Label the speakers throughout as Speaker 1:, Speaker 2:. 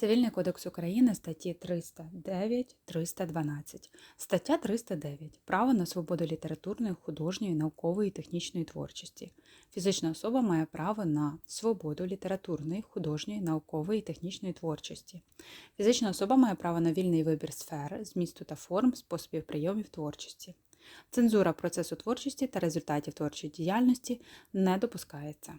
Speaker 1: Цивільний кодекс України статті 309 312. Стаття 309. Право на свободу літературної, художньої, наукової і технічної творчості. Фізична особа має право на свободу літературної, художньої, наукової і технічної творчості. Фізична особа має право на вільний вибір сфери, змісту та форм, способів прийомів творчості. Цензура процесу творчості та результатів творчої діяльності не допускається.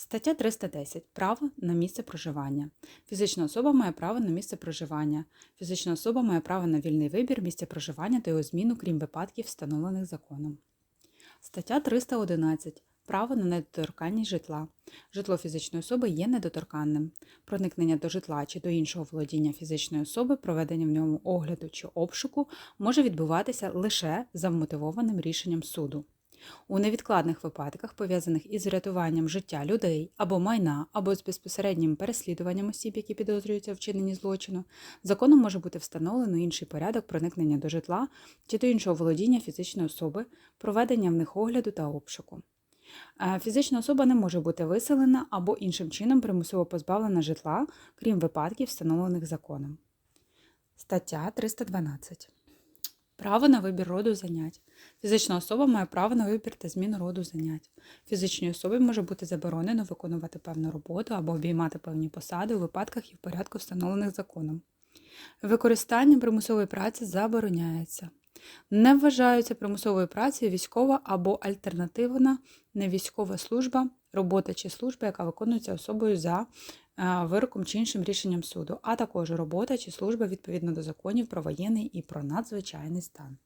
Speaker 1: Стаття 310. Право на місце проживання. Фізична особа має право на місце проживання. Фізична особа має право на вільний вибір місця проживання та його зміну, крім випадків, встановлених законом. Стаття 311. Право на недоторканність житла. Житло фізичної особи є недоторканним. Проникнення до житла чи до іншого володіння фізичної особи, проведення в ньому огляду чи обшуку може відбуватися лише за вмотивованим рішенням суду. У невідкладних випадках, пов'язаних із врятуванням життя людей або майна, або з безпосереднім переслідуванням осіб, які підозрюються в вчиненні злочину, законом може бути встановлено інший порядок проникнення до житла чи до іншого володіння фізичної особи, проведення в них огляду та обшуку. Е, Фізична особа не може бути виселена або іншим чином примусово позбавлена житла, крім випадків, встановлених законом. Стаття 312. Право на вибір роду занять. Фізична особа має право на вибір та зміну роду занять. Фізичній особі може бути заборонено виконувати певну роботу або обіймати певні посади у випадках і в порядку, встановлених законом. Використання примусової праці забороняється. Не вважаються примусовою працею військова або альтернативна невійськова служба, робота чи служба, яка виконується особою за вироком чи іншим рішенням суду, а також робота чи служба відповідно до законів про воєнний і про надзвичайний стан.